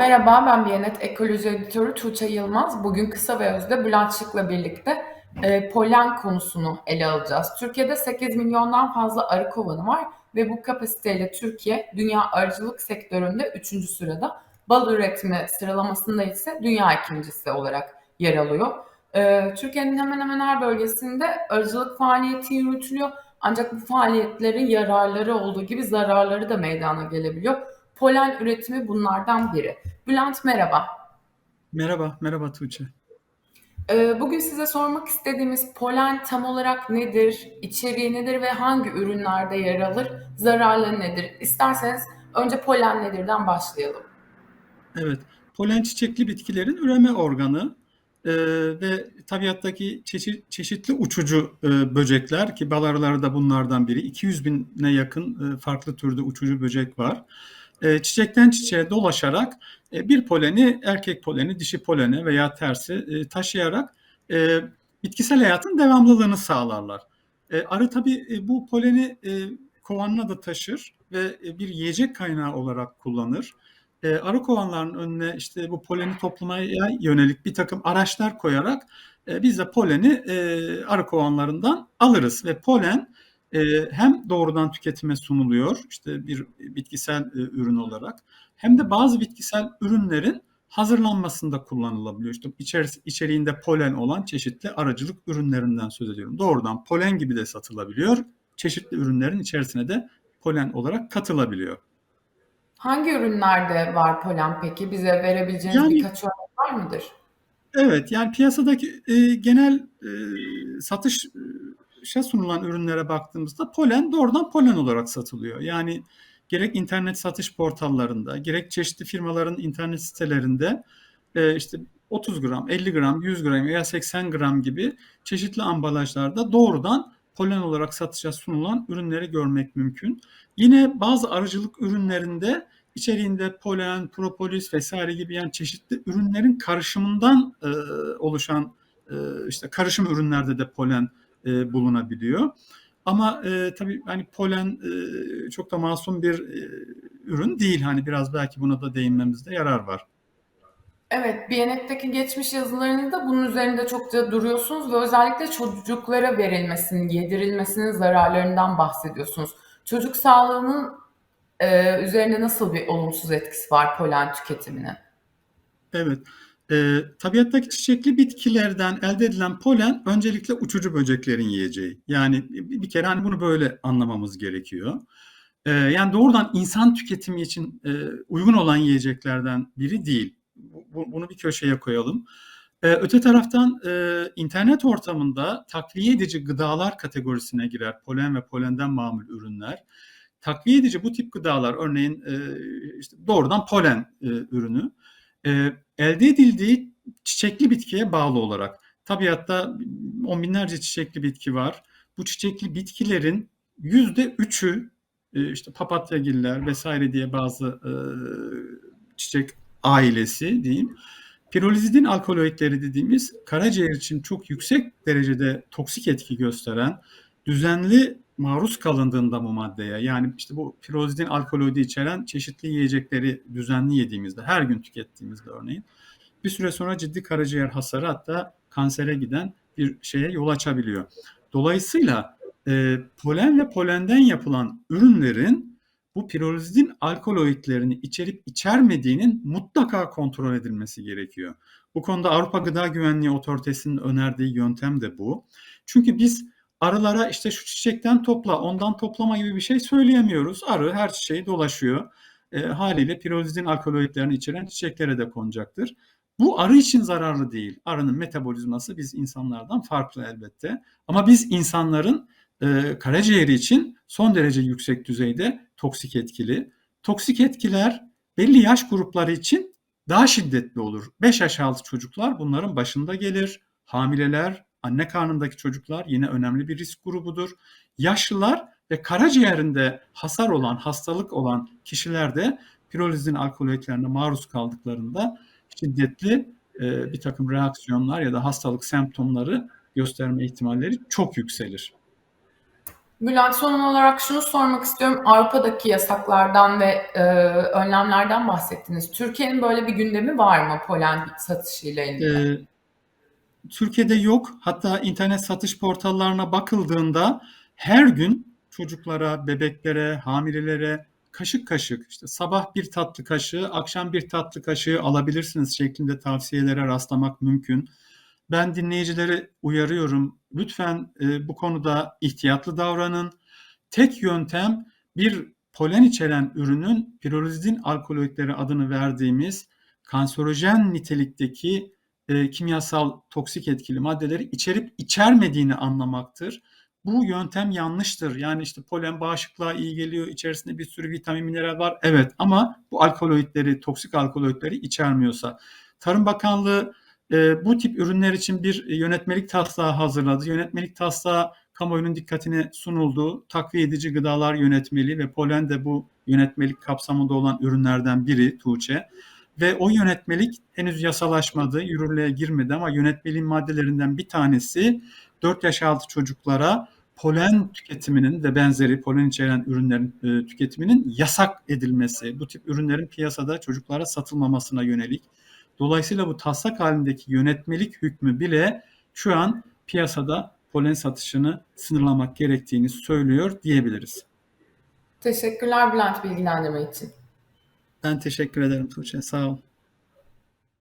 Merhaba, ben Biyanet Ekoloji Editörü Tuğçe Yılmaz. Bugün kısa ve özde Bülent Şık'la birlikte e, polen konusunu ele alacağız. Türkiye'de 8 milyondan fazla arı kovanı var ve bu kapasiteyle Türkiye dünya arıcılık sektöründe 3. sırada. Bal üretimi sıralamasında ise dünya ikincisi olarak yer alıyor. E, Türkiye'nin hemen hemen her bölgesinde arıcılık faaliyeti yürütülüyor. Ancak bu faaliyetlerin yararları olduğu gibi zararları da meydana gelebiliyor. Polen üretimi bunlardan biri. Bülent merhaba. Merhaba, merhaba Tuğçe. Ee, bugün size sormak istediğimiz polen tam olarak nedir, içeriği nedir ve hangi ürünlerde yer alır, zararları nedir? İsterseniz önce polen nedirden başlayalım. Evet, polen çiçekli bitkilerin üreme organı e, ve tabiattaki çeşit, çeşitli uçucu e, böcekler ki bal arıları da bunlardan biri. 200 bine yakın e, farklı türde uçucu böcek var. E, çiçekten çiçeğe dolaşarak e, bir poleni erkek poleni dişi polene veya tersi e, taşıyarak bitkisel hayatın devamlılığını sağlarlar. Arı tabii bu poleni kovanına da taşır ve bir yiyecek kaynağı olarak kullanır. Arı kovanlarının önüne işte bu poleni toplamaya yönelik bir takım araçlar koyarak biz de poleni arı kovanlarından alırız ve polen e, hem doğrudan tüketime sunuluyor işte bir bitkisel ürün olarak hem de bazı bitkisel ürünlerin hazırlanmasında kullanılabiliyor. İşte içeris, içeriğinde polen olan çeşitli aracılık ürünlerinden söz ediyorum. Doğrudan polen gibi de satılabiliyor. Çeşitli ürünlerin içerisine de polen olarak katılabiliyor. Hangi ürünlerde var polen peki? Bize verebileceğiniz yani, birkaç örnek var mıdır? Evet yani piyasadaki e, genel e, satış satışa sunulan ürünlere baktığımızda polen doğrudan polen olarak satılıyor. Yani gerek internet satış portallarında, gerek çeşitli firmaların internet sitelerinde e, işte 30 gram, 50 gram, 100 gram veya 80 gram gibi çeşitli ambalajlarda doğrudan polen olarak satışa sunulan ürünleri görmek mümkün. Yine bazı arıcılık ürünlerinde içeriğinde polen, propolis vesaire gibi yani çeşitli ürünlerin karışımından e, oluşan e, işte karışım ürünlerde de polen e, bulunabiliyor. Ama e, tabii hani polen e, çok da masum bir e, ürün değil. Hani biraz belki buna da değinmemizde yarar var. Evet, Biyanet'teki geçmiş yazılarınızda bunun üzerinde çokça duruyorsunuz ve özellikle çocuklara verilmesinin, yedirilmesinin zararlarından bahsediyorsunuz. Çocuk sağlığının e, üzerinde nasıl bir olumsuz etkisi var polen tüketiminin? Evet. E, tabiattaki çiçekli bitkilerden elde edilen polen öncelikle uçucu böceklerin yiyeceği. Yani bir, kere hani bunu böyle anlamamız gerekiyor. E, yani doğrudan insan tüketimi için e, uygun olan yiyeceklerden biri değil. Bu, bunu bir köşeye koyalım. E, öte taraftan e, internet ortamında takviye edici gıdalar kategorisine girer polen ve polenden mamul ürünler. Takviye edici bu tip gıdalar örneğin e, işte doğrudan polen e, ürünü e, elde edildiği çiçekli bitkiye bağlı olarak. Tabiatta on binlerce çiçekli bitki var. Bu çiçekli bitkilerin yüzde üçü işte papatyagiller vesaire diye bazı e, çiçek ailesi diyeyim. Pirolizidin alkaloidleri dediğimiz karaciğer için çok yüksek derecede toksik etki gösteren düzenli maruz kalındığında bu maddeye yani işte bu pirozidin alkaloidi içeren çeşitli yiyecekleri düzenli yediğimizde her gün tükettiğimizde örneğin bir süre sonra ciddi karaciğer hasarı hatta kansere giden bir şeye yol açabiliyor. Dolayısıyla e, polen ve polenden yapılan ürünlerin bu pirolizidin alkaloidlerini içerip içermediğinin mutlaka kontrol edilmesi gerekiyor. Bu konuda Avrupa Gıda Güvenliği Otoritesi'nin önerdiği yöntem de bu. Çünkü biz arılara işte şu çiçekten topla, ondan toplama gibi bir şey söyleyemiyoruz. Arı her çiçeği dolaşıyor. E, haliyle pirolizin alkaloidlerini içeren çiçeklere de konacaktır. Bu arı için zararlı değil. Arının metabolizması biz insanlardan farklı elbette. Ama biz insanların e, karaciğeri için son derece yüksek düzeyde toksik etkili. Toksik etkiler belli yaş grupları için daha şiddetli olur. 5 yaş altı çocuklar bunların başında gelir. Hamileler, Anne karnındaki çocuklar yine önemli bir risk grubudur. Yaşlılar ve karaciğerinde hasar olan, hastalık olan kişilerde pirolizin alkaloidlerine maruz kaldıklarında şiddetli e, bir takım reaksiyonlar ya da hastalık semptomları gösterme ihtimalleri çok yükselir. Bülent son olarak şunu sormak istiyorum. Avrupa'daki yasaklardan ve e, önlemlerden bahsettiniz. Türkiye'nin böyle bir gündemi var mı polen satışıyla ilgili? Ee, Türkiye'de yok. Hatta internet satış portallarına bakıldığında her gün çocuklara, bebeklere, hamilelere kaşık kaşık işte sabah bir tatlı kaşığı, akşam bir tatlı kaşığı alabilirsiniz şeklinde tavsiyelere rastlamak mümkün. Ben dinleyicileri uyarıyorum. Lütfen e, bu konuda ihtiyatlı davranın. Tek yöntem bir polen içeren ürünün pirolizin alkaloidleri adını verdiğimiz kanserojen nitelikteki e, kimyasal toksik etkili maddeleri içerip içermediğini anlamaktır. Bu yöntem yanlıştır. Yani işte polen bağışıklığa iyi geliyor, içerisinde bir sürü vitamin, mineral var. Evet ama bu alkaloidleri, toksik alkaloidleri içermiyorsa. Tarım Bakanlığı e, bu tip ürünler için bir yönetmelik taslağı hazırladı. Yönetmelik taslağı kamuoyunun dikkatine sunuldu. Takviye edici gıdalar yönetmeliği ve polen de bu yönetmelik kapsamında olan ürünlerden biri Tuğçe. Ve o yönetmelik henüz yasalaşmadı, yürürlüğe girmedi ama yönetmeliğin maddelerinden bir tanesi 4 yaş altı çocuklara polen tüketiminin ve benzeri polen içeren ürünlerin e, tüketiminin yasak edilmesi, bu tip ürünlerin piyasada çocuklara satılmamasına yönelik. Dolayısıyla bu taslak halindeki yönetmelik hükmü bile şu an piyasada polen satışını sınırlamak gerektiğini söylüyor diyebiliriz. Teşekkürler Bülent bilgilendirme için. Ben teşekkür ederim Tuğçe. Sağ ol.